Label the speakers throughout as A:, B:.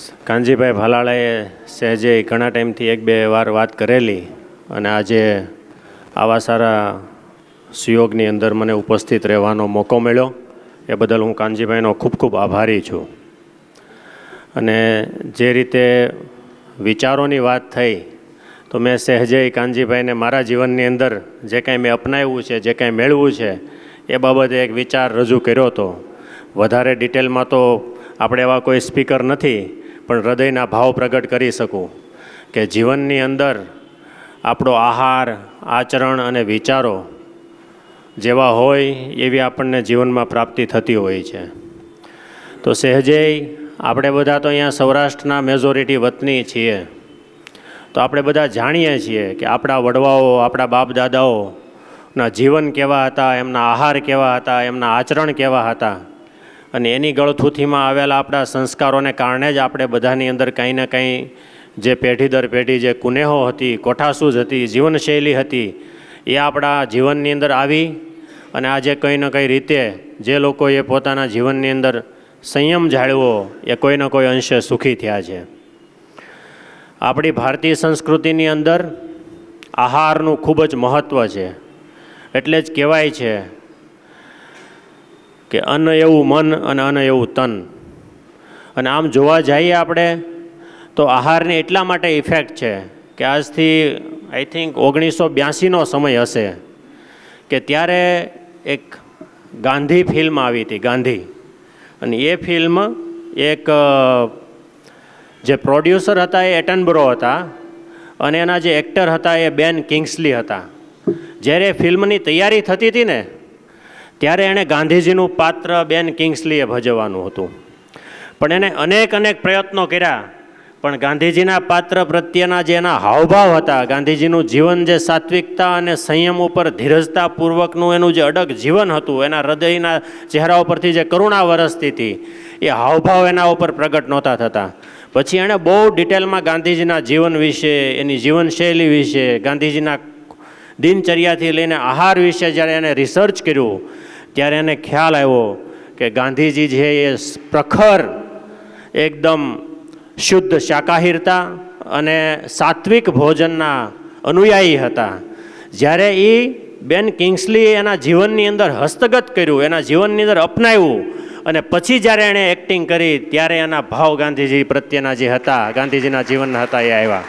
A: કાનજીભાઈ ભાલાળાએ સહેજે ઘણા ટાઈમથી એક બે વાર વાત કરેલી અને આજે આવા સારા સુયોગની અંદર મને ઉપસ્થિત રહેવાનો મોકો મળ્યો. એ બદલ હું કાનજીભાઈનો ખૂબ ખૂબ આભારી છું. અને જે રીતે વિચારોની વાત થઈ, તો મેં સહેજે કાનજીભાઈને મારા જીવનની અંદર જે કાંઈ મેં અપનાવ્યું છે, જે કાંઈ મેળવું છે, એ બાબતે એક વિચાર રજૂ કર્યો હતો વધારે ડિટેલમાં તો આપણે એવા કોઈ સ્પીકર નથી પણ હૃદયના ભાવ પ્રગટ કરી શકું કે જીવનની અંદર આપણો આહાર, આચરણ અને વિચારો જેવા હોય એવી આપણને જીવનમાં પ્રાપ્તિ થતી હોય છે. તો સહેજે આપણે બધા તો અહીંયા સૌરાષ્ટ્રના મેજોરિટી વતની છીએ. તો આપણે બધા જાણીએ છીએ કે આપણા વડવાઓ, આપણા બાપ દાદાઓના જીવન કેવા હતા, એમના આહાર કેવા હતા, એમના આચરણ કેવા હતા. અને એની ગળથૂથીમાં આવેલા આપણા સંસ્કારોને કારણે જ આપણે બધાની અંદર કંઈ ને કંઈ જે પેઢી દર પેઢી જે કુનેહો હતી, કોઠાસૂઝ હતી, જીવનશૈલી હતી, એ આપણા જીવનની અંદર આવી અને આજે કંઈ ને કંઈ રીતે જે લોકોએ પોતાના જીવનની અંદર સંયમ જાળવો એ કોઈ ને કોઈ અંશે સુખી થયા છે. આપણી ભારતીય સંસ્કૃતિની અંદર આહારનું ખૂબ જ મહત્ત્વ છે. એટલે જ કહેવાય છે કે અન્ન એવું મન અને અન્ન એવું તન. અને આમ જોવા જઈએ આપણે, તો આહારની એટલા માટે ઇફેક્ટ છે કે આજથી આઈ થિંક ઓગણીસો બ્યાસીનો સમય હશે કે ત્યારે એક ગાંધી ફિલ્મ આવી હતી, ગાંધી. અને એ ફિલ્મ એક જે પ્રોડ્યુસર હતા એ એટનબ્રો હતા અને એના જે એક્ટર હતા એ બેન કિંગ્સલી હતા. જ્યારે ફિલ્મની તૈયારી થતી હતી ને ત્યારે એણે ગાંધીજીનું પાત્ર બેન કિંગ્સલીએ ભજવવાનું હતું. પણ એને અનેક અનેક પ્રયત્નો કર્યા. પણ ગાંધીજીના પાત્ર પ્રત્યેના જે એના હાવભાવ હતા, ગાંધીજીનું જીવન જે સાત્વિકતા અને સંયમ ઉપર ધીરજતાપૂર્વકનું એનું જે અડગ જીવન હતું, એના હૃદયના ચહેરા ઉપરથી જે કરુણા વરસતી હતી એ હાવભાવ એના ઉપર પ્રગટ નહોતા થતા. પછી એણે બહુ ડિટેલમાં ગાંધીજીના જીવન વિશે, એની જીવનશૈલી વિશે, ગાંધીજીના દિનચર્યાથી લઈને આહાર વિશે જ્યારે એને રિસર્ચ કર્યું ત્યારે એને ખ્યાલ આવ્યો કે ગાંધીજી છે એ પ્રખર, એકદમ શુદ્ધ શાકાહારીતા અને સાત્વિક ભોજનના અનુયાયી હતા. જ્યારે એ બેન કિંગ્સલીએ એના જીવનની અંદર હસ્તગત કર્યું, એના જીવનની અંદર અપનાવ્યું અને પછી જ્યારે એણે એક્ટિંગ કરી ત્યારે એના ભાવ ગાંધીજી પ્રત્યેના જે હતા, ગાંધીજીના જીવનના હતા એ આવ્યા.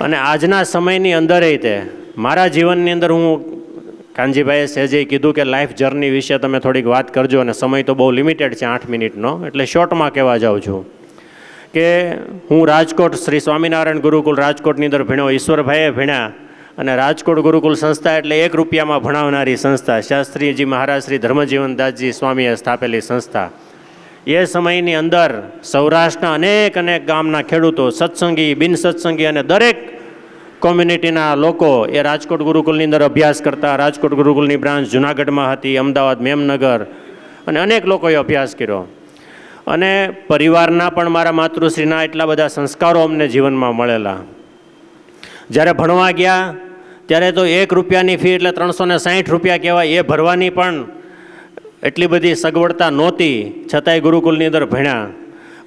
A: અને આજના સમયની અંદર તે, મારા જીવનની અંદર હું કાનજીભાઈએ સહેજે કીધું કે લાઈફ જર્ની વિશે તમે થોડીક વાત કરજો અને સમય તો બહુ લિમિટેડ છે, આઠ મિનિટનો. એટલે શોર્ટમાં કહેવા જાઉં છું કે હું રાજકોટ શ્રી સ્વામિનારાયણ ગુરુકુલ રાજકોટની અંદર ભણ્યો, ઈશ્વરભાઈએ ભણ્યા અને રાજકોટ ગુરુકુલ સંસ્થા એટલે એક રૂપિયામાં ભણાવનારી સંસ્થા. શાસ્ત્રીજી મહારાજ શ્રી ધર્મજીવનદાસજી સ્વામીએ સ્થાપેલી સંસ્થા. એ સમયની અંદર સૌરાષ્ટ્રના અનેક અનેક ગામના ખેડૂતો, સત્સંગી બિન સત્સંગી અને દરેક કોમ્યુનિટીના લોકો એ રાજકોટ ગુરુકુલની અંદર અભ્યાસ કરતા, રાજકોટ ગુરુકુલની બ્રાન્ચ જુનાગઢમાં હતી, અમદાવાદ મેમનગર, અને અનેક લોકોએ અભ્યાસ કર્યો. અને પરિવારના પણ મારા માતૃશ્રીના એટલા બધા સંસ્કારો અમને જીવનમાં મળેલા. જ્યારે ભણવા ગયા, ત્યારે તો એક રૂપિયાની ફી એટલે ત્રણસો ને સાહીઠ રૂપિયા કહેવાય, એ ભરવાની પણ એટલી બધી સગવડતા નહોતી, છતાંય ગુરુકુલની અંદર ભણ્યા.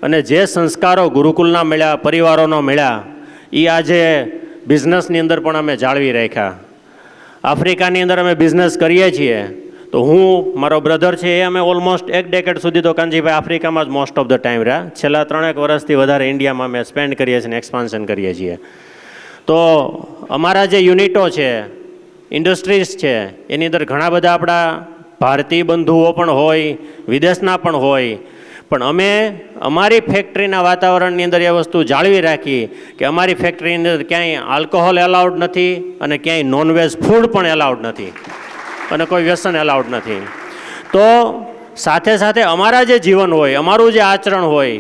A: અને જે સંસ્કારો ગુરુકુલના મળ્યા, પરિવારોનો મળ્યા એ આજે બિઝનેસની અંદર પણ અમે જાળવી રાખ્યા. આફ્રિકાની અંદર અમે બિઝનેસ કરીએ છીએ. તો હું, મારો બ્રધર છે, એ અમે ઓલમોસ્ટ એક ડેકેડ સુધી તો કાનજીભાઈ આફ્રિકામાં જ મોસ્ટ ઓફ ધ ટાઈમ રહ્યા. છેલ્લા ત્રણેક વર્ષથી વધારે ઇન્ડિયામાં અમે સ્પેન્ડ કરીએ છીએ અને એક્સપાન્શન કરીએ છીએ. તો અમારા જે યુનિટો છે ઇન્ડસ્ટ્રીઝ છે, એની અંદર ઘણા બધા આપણા ભારતીય બંધુઓ પણ હોય, વિદેશના પણ હોય પણ અમે અમારી ફેક્ટરીના વાતાવરણની અંદર એ વસ્તુ જાળવી રાખી કે અમારી ફેક્ટરીની અંદર ક્યાંય આલ્કોહોલ એલાઉડ નથી અને ક્યાંય નોનવેજ ફૂડ પણ એલાઉડ નથી અને કોઈ વ્યસન એલાઉડ નથી. તો સાથે સાથે અમારા જે જીવન હોય, અમારું જે આચરણ હોય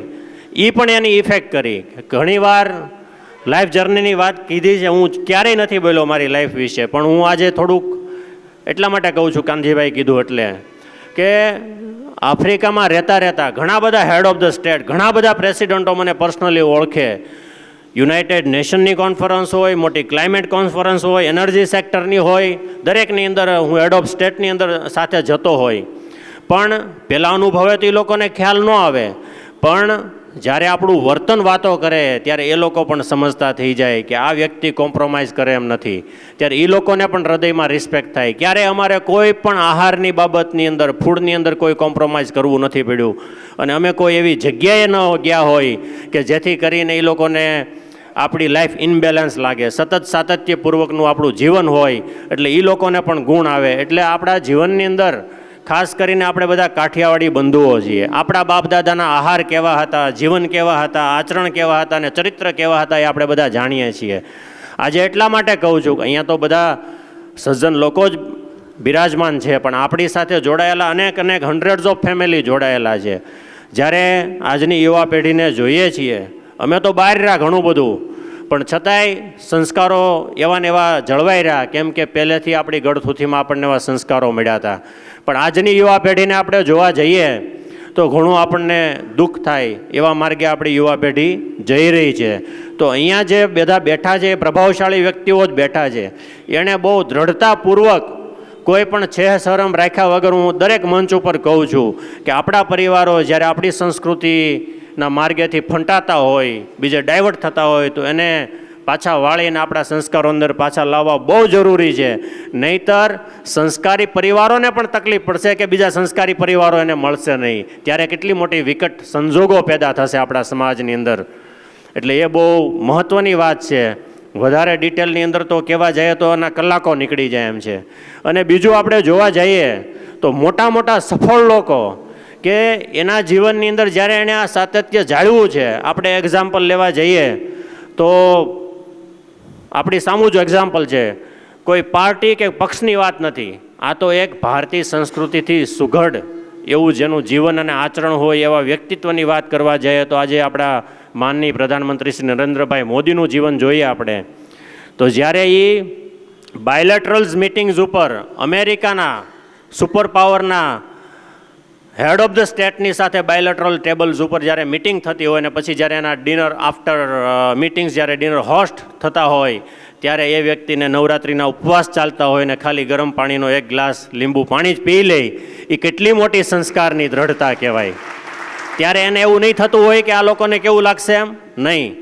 A: એ પણ એની ઇફેક્ટ કરી. ઘણીવાર લાઈફ જર્નીની વાત કીધી છે, હું ક્યારેય નથી બોલ્યો મારી લાઈફ વિશે, પણ હું આજે થોડુંક એટલા માટે કહું છું કાનજીભાઈ કીધું એટલે કે આફ્રિકામાં રહેતા રહેતા ઘણા બધા હેડ ઓફ ધ સ્ટેટ ઘણા બધા પ્રેસિડન્ટો મને પર્સનલી ઓળખે. યુનાઇટેડ નેશનની કોન્ફરન્સ હોય, મોટી ક્લાઇમેટ કોન્ફરન્સ હોય એનર્જી સેક્ટરની હોય, દરેકની અંદર હું હેડ ઓફ સ્ટેટની અંદર સાથે જતો હોય. પણ પહેલાં અનુભવે તો એ લોકોને ખ્યાલ ન આવે. પણ જ્યારે આપણું વર્તન વાતો કરે, ત્યારે એ લોકો પણ સમજતા થઈ જાય કે આ વ્યક્તિ કોમ્પ્રોમાઇઝ કરે એમ નથી. ત્યારે એ લોકોને પણ હૃદયમાં રિસ્પેક્ટ થાય. ક્યારે અમારે કોઈ પણ આહારની બાબતની અંદર ફૂડની અંદર કોઈ કોમ્પ્રોમાઇઝ કરવું નથી પડ્યું. અને અમે કોઈ એવી જગ્યાએ ન ગયા હોય કે જેથી કરીને એ લોકોને આપણી લાઈફ ઇનબેલેન્સ લાગે. સતત સાતત્યપૂર્વકનું આપણું જીવન હોય, એટલે એ લોકોને પણ ગુણ આવે. એટલે આપણા જીવનની અંદર ખાસ કરીને આપણે બધા કાઠિયાવાડી બંધુઓ છીએ. આપણા બાપ દાદાના આહાર કેવા હતા, જીવન કેવા હતા, આચરણ કેવા હતા અને ચરિત્ર કેવા હતા એ આપણે બધા જાણીએ છીએ. આજે એટલા માટે કહું છું કે અહીંયા તો બધા સજ્જન લોકો જ બિરાજમાન છે, પણ આપણી સાથે જોડાયેલા અનેક અનેક હંડ્રેડ્સ ઓફ ફેમિલી જોડાયેલા છે. જ્યારે આજની યુવા પેઢીને જોઈએ છીએ, અમે તો બહાર રહ્યા ઘણું બધું પણ છતાંય સંસ્કારો એવા ને એવા જળવાઈ રહ્યા, કેમ કે પહેલેથી આપણી ગળથુથીમાં આપણને એવા સંસ્કારો મળ્યા હતા. પણ આજની યુવા પેઢીને આપણે જોવા જઈએ તો ઘણું આપણને દુઃખ થાય એવા માર્ગે આપણી યુવા પેઢી જઈ રહી છે. તો અહીંયા જે બધા બેઠા છે, એ પ્રભાવશાળી વ્યક્તિઓ જ બેઠા છે. એણે બહુ દ્રઢતાપૂર્વક કોઈ પણ છે શરમ રાખ્યા વગર હું દરેક મંચ ઉપર કહું છું કે આપણા પરિવારો જ્યારે આપણી સંસ્કૃતિના માર્ગેથી ફંટાતા હોય, બીજે ડાયવર્ટ થતા હોય, તો એને પાછા વાળીને આપણા સંસ્કારો અંદર પાછા લાવવા બહુ જરૂરી છે. નહીતર સંસ્કારી પરિવારોને પણ તકલીફ પડશે કે બીજા સંસ્કારી પરિવારો એને મળશે નહીં. ત્યારે કેટલી મોટી વિકટ સંજોગો પેદા થશે આપણા સમાજની અંદર. એટલે એ બહુ મહત્ત્વની વાત છે. વધારે ડિટેલની અંદર તો કહેવા જઈએ તો એના કલાકો નીકળી જાય એમ છે. અને બીજું આપણે જોવા જઈએ તો મોટા મોટા સફળ લોકો કે એના જીવનની અંદર જ્યારે એણે આ સાતત્ય જાળવું છે, આપણે એક્ઝામ્પલ લેવા જઈએ તો આપણી સામું જ એક્ઝામ્પલ છે, કોઈ પાર્ટી કે પક્ષની વાત નથી, આ તો એક ભારતીય સંસ્કૃતિથી સુઘડ એવું જેનું જીવન અને આચરણ હોય એવા વ્યક્તિત્વની વાત કરવા જઈએ તો આજે આપણા માનની પ્રધાનમંત્રી શ્રી નરેન્દ્રભાઈ મોદીનું જીવન જોઈએ આપણે. તો જ્યારે એ બાયલેટરલ્સ મિટિંગ્સ ઉપર અમેરિકાના સુપર પાવરના હેડ ઓફ ધ સ્ટેટની સાથે બાયલેટરલ ટેબલ્સ ઉપર જ્યારે મિટિંગ થતી હોય ને પછી જ્યારે એના ડિનર આફ્ટર મિટિંગ્સ જ્યારે ડિનર હોસ્ટ થતા હોય, ત્યારે એ વ્યક્તિને નવરાત્રિના ઉપવાસ ચાલતા હોય ને ખાલી ગરમ પાણીનો એક ગ્લાસ લીંબુ પાણી જ પી લે એ કેટલી મોટી સંસ્કારની દ્રઢતા કહેવાય. ત્યારે એને એવું નહીં થતું હોય કે આ લોકોને કેવું લાગશે એમ? નહીં.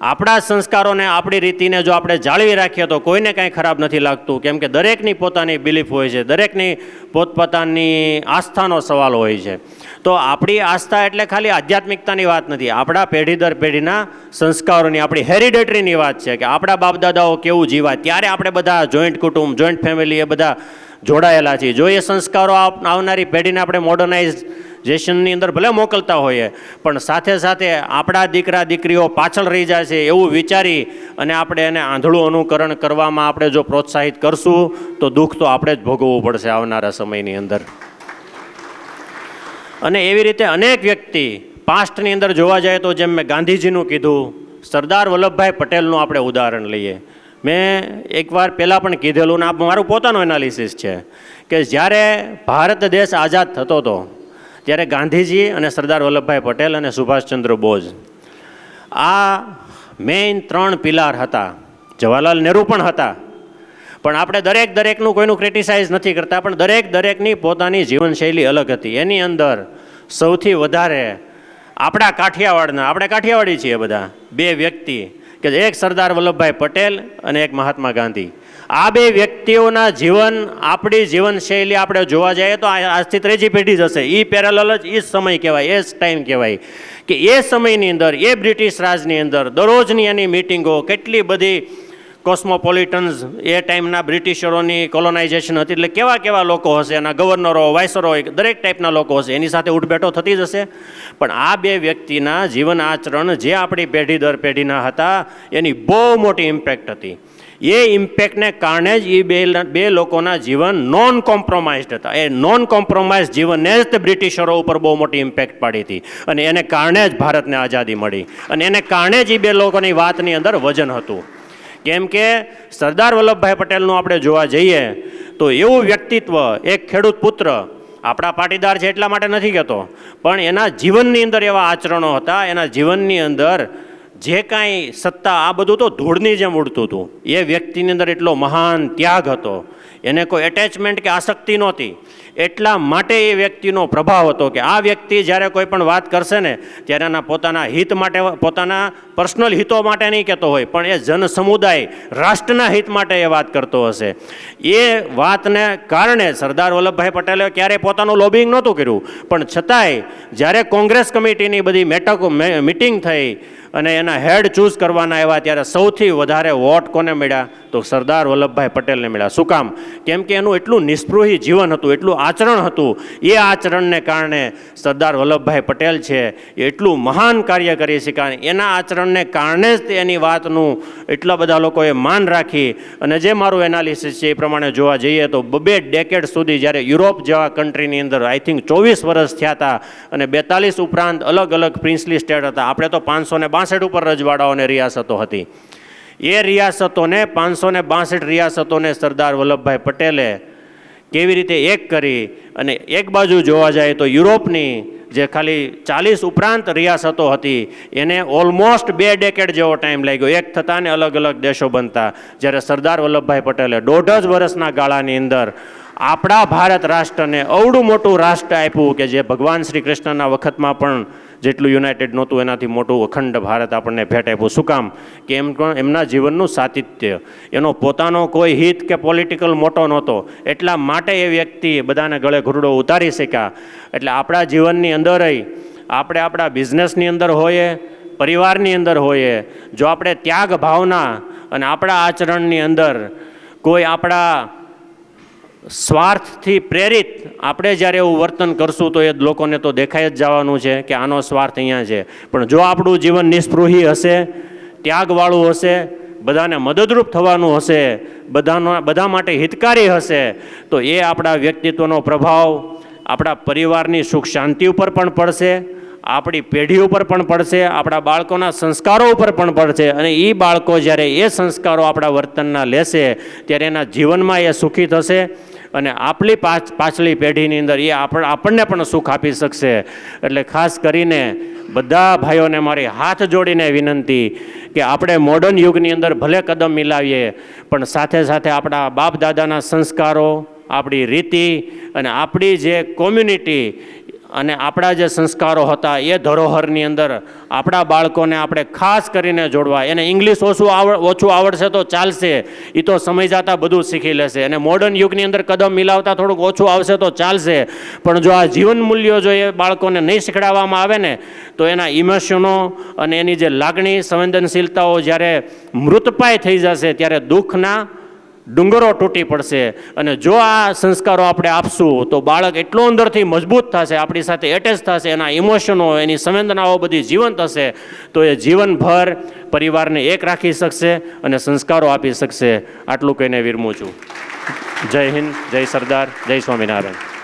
A: આપણા સંસ્કારોને આપણી રીતિને જો આપણે જાળવી રાખીએ તો કોઈને કાંઈ ખરાબ નથી લાગતું. કેમ કે દરેકની પોતાની બિલીફ હોય છે, દરેકની પોતપોતાની આસ્થાનો સવાલ હોય છે. તો આપણી આસ્થા એટલે ખાલી આધ્યાત્મિકતાની વાત નથી. આપણા પેઢી દર પેઢીના સંસ્કારોની, આપણી હેરિડેટરીની વાત છે કે આપણા બાપ દાદાઓ કેવું જીવા ત્યારે આપણે બધા જોઈન્ટ કુટુંબ જોઈન્ટ ફેમિલી એ બધા જોડાયેલા છીએ. જો એ સંસ્કારો આવનારી પેઢીને આપણે મોડર્નાઇઝેશનની અંદર ભલે મોકલતા હોઈએ, પણ સાથે સાથે આપણા દીકરા દીકરીઓ પાછળ રહી જાય છે એવું વિચારી અને આપણે એને આંધળું અનુકરણ કરવામાં આપણે જો પ્રોત્સાહિત કરશું, તો દુઃખ તો આપણે જ ભોગવવું પડશે આવનારા સમયની અંદર. અને એવી રીતે અનેક વ્યક્તિ પાસ્ટની અંદર જોવા જાય તો જેમ મેં ગાંધીજીનું કીધું, સરદાર વલ્લભભાઈ પટેલનું આપણે ઉદાહરણ લઈએ. મેં એકવાર પહેલાં પણ કીધેલું ને આ મારું પોતાનું એનાલિસિસ છે કે જ્યારે ભારત દેશ આઝાદ થતો હતો ત્યારે ગાંધીજી અને સરદાર વલ્લભભાઈ પટેલ અને સુભાષચંદ્ર બોઝ આ મેઇન ત્રણ પિલાર હતા. જવાહરલાલ નહેરુ પણ હતા. પણ આપણે દરેક દરેકનું કોઈનું ક્રિટિસાઇઝ નથી કરતા, પણ દરેક દરેકની પોતાની જીવનશૈલી અલગ હતી. એની અંદર સૌથી વધારે આપણા કાઠિયાવાડના, આપણે કાઠિયાવાડી છીએ બધા, બે વ્યક્તિ. કે એક સરદાર વલ્લભભાઈ પટેલ અને એક મહાત્મા ગાંધી. આ બે વ્યક્તિઓના જીવન, આપણી જીવનશૈલી આપણે જોવા જઈએ તો આજથી ત્રીજી પેઢી જ હશે. એ પેરેલલ જ એ સમય કહેવાય, એ જ ટાઈમ કહેવાય. કે એ સમયની અંદર, એ બ્રિટિશ રાજની અંદર દરરોજની એની મિટિંગો કેટલી બધી કોસ્મોપોલિટન્સ એ ટાઈમના બ્રિટિશરોની કોલોનાઇઝેશન હતી. એટલે કેવા કેવા લોકો હશે, એના ગવર્નરો વાઇસરો દરેક ટાઈપના લોકો હશે. એની સાથે ઉઠબેઠો થતી જ હશે. પણ આ બે વ્યક્તિના જીવન આચરણ જે આપણી પેઢી દર પેઢીના હતા, એની બહુ મોટી ઇમ્પેક્ટ હતી. એ ઇમ્પેક્ટને કારણે જ એ બે બે લોકોના જીવન નોન કોમ્પ્રોમાઇઝડ હતા. એ નોન કોમ્પ્રોમાઇઝ જીવનને જ તે બ્રિટિશરો ઉપર બહુ મોટી ઇમ્પેક્ટ પાડી હતી. અને એને કારણે જ ભારતને આઝાદી મળી. અને એને કારણે જ એ બે લોકોની વાતની અંદર વજન હતું. કેમ કે સરદાર વલ્લભભાઈ પટેલનું આપણે જોવા જઈએ તો એવું વ્યક્તિત્વ, એક ખેડૂત પુત્ર આપણા પાટીદાર છે એટલા માટે નથી કહેતો, પણ એના જીવનની અંદર એવા આચરણો હતા, એના જીવનની અંદર જે કાંઈ સત્તા આ બધું તો ધૂળની જેમ ઉડતું હતું. એ વ્યક્તિની અંદર એટલો મહાન ત્યાગ હતો. એને કોઈ એટેચમેન્ટ કે આસક્તિ નહોતી. એટલા માટે એ વ્યક્તિનો પ્રભાવ હતો કે આ વ્યક્તિ જ્યારે કોઈ પણ વાત કરશે ને, ત્યારે એના પોતાના હિત માટે, પોતાના પર્સનલ હિતો માટે નહીં કહેતો હોય, પણ એ જન સમુદાય રાષ્ટ્રના હિત માટે એ વાત કરતો હશે. એ વાતને કારણે સરદાર વલ્લભભાઈ પટેલે ક્યારેય પોતાનું લોબિંગ નહોતું કર્યું. પણ છતાંય જ્યારે કોંગ્રેસ કમિટીની બધી મેટકો મિટિંગ થઈ અને એના હેડ ચૂઝ કરવાના આવ્યા ત્યારે સૌથી વધારે વોટ કોને મળ્યા? તો સરદાર વલ્લભભાઈ પટેલને મળ્યા. શું કામ? કેમ કે એનું એટલું નિષ્પૃહી જીવન હતું, એટલું આચરણ હતું. એ આચરણને કારણે સરદાર વલ્લભભાઈ પટેલ છે એટલું મહાન કાર્ય કરી શકાય એના આચરણને કારણે જ એની વાતનું એટલા બધા લોકોએ માન રાખી. અને જે મારું એનાલિસિસ છે એ પ્રમાણે જોવા જઈએ તો બબે ડેકેડ સુધી જ્યારે યુરોપ જેવા કન્ટ્રીની અંદર આઈ થિંક ચોવીસ વર્ષ થયા હતા અને બેતાલીસ ઉપરાંત અલગ અલગ પ્રિન્સલી સ્ટેટ હતા. આપણે તો પાંચસો ને બાસઠ ઉપર રજવાડાઓને રિયાસતો હતી. એ રિયાસતોને પાંચસો ને બાસઠ રિયાસતોને સરદાર વલ્લભભાઈ પટેલે કેવી રીતે એક કરી અને એક બાજુ જોવા જાય તો યુરોપની જે ખાલી ચાલીસ ઉપરાંત રિયાસતો હતી, એને ઓલમોસ્ટ બે ડેકેડ જેવો ટાઈમ લાગ્યો. એક થતાં ને અલગ અલગ દેશો બનતા. જ્યારે સરદાર વલ્લભભાઈ પટેલે દોઢ જ વર્ષના ગાળાની અંદર આપણા ભારત રાષ્ટ્રને અવડું મોટું રાષ્ટ્ર આપ્યું કે જે ભગવાન શ્રી કૃષ્ણના વખતમાં પણ જેટલું યુનાઇટેડ નહોતું, એનાથી મોટું અખંડ ભારત આપણને ભેટ આપ્યું. શું કામ? કે એમ પણ એમના જીવનનું સાતિત્ય એનો પોતાનો કોઈ હિત કે પોલિટિકલ મોટો નહોતો. એટલા માટે એ વ્યક્તિ બધાને ગળે ઘૂરડો ઉતારી શક્યા. એટલે આપણા જીવનની અંદર આપણે આપણા બિઝનેસની અંદર હોઈએ, પરિવારની અંદર હોઈએ, જો આપણે ત્યાગ ભાવના અને આપણા આચરણની અંદર કોઈ આપણા સ્વાર્થથી પ્રેરિત આપણે જ્યારે એવું વર્તન કરશું તો એ લોકોને તો દેખાય જ જવાનું છે કે આનો સ્વાર્થ અહીંયા છે. પણ જો આપણું જીવન નિસ્પૃહી હશે, ત્યાગવાળું હશે, બધાને મદદરૂપ થવાનું હશે, બધાનો બધા માટે હિતકારી હશે, તો એ આપણા વ્યક્તિત્વનો પ્રભાવ, આપણા પરિવારની સુખ શાંતિ ઉપર પણ પડશે, આપણી પેઢી ઉપર પણ પડશે, આપણા બાળકોના સંસ્કારો ઉપર પણ પડશે અને એ બાળકો જ્યારે એ સંસ્કારો આપણા વર્તનના લેશે, ત્યારે એના જીવનમાં એ સુખી થશે અને આપણી પાછ, પાછલી પેઢીની અંદર એ આપણ, આપણને પણ સુખ આપી શકશે. એટલે ખાસ કરીને બધા ભાઈઓને મારી હાથ જોડીને વિનંતી કે આપણે મોડર્ન યુગની અંદર ભલે કદમ મિલાવીએ, પણ સાથે સાથે આપણા બાપ દાદાના સંસ્કારો, આપણી રીતિ અને આપણી જે કોમ્યુનિટી અને આપણા જે સંસ્કારો હતા એ ધરોહરની અંદર આપણા બાળકોને આપણે ખાસ કરીને જોડવા. એને ઇંગ્લિશ ઓછું આવડ, ઓછું આવડશે તો ચાલશે. એ તો સમય જતાં બધું શીખી લેશે. અને મોડર્ન યુગની અંદર કદમ મિલાવતા થોડુંક ઓછું આવશે તો ચાલશે. પણ જો આ જીવન મૂલ્યો જો એ બાળકોને નહીં શીખડાવવામાં આવે ને, તો એના ઇમોશનો અને એની જે લાગણી સંવેદનશીલતાઓ જ્યારે મૃતપાય થઈ જશે, ત્યારે દુઃખના ડુંગરો તૂટી પડશે અને જો આ સંસ્કારો આપણે આપશું, તો બાળક એટલો અંદરથી મજબૂત થશે, આપણી સાથે એટેચ થશે, એના ઇમોશનો એની સંવેદનાઓ બધી જીવંત હશે, તો એ જીવનભર પરિવારને એક રાખી શકશે અને સંસ્કારો આપી શકશે. આટલું કહીને વિરમું છું. જય હિન્દ, જય સરદાર, જય સ્વામિનારાયણ.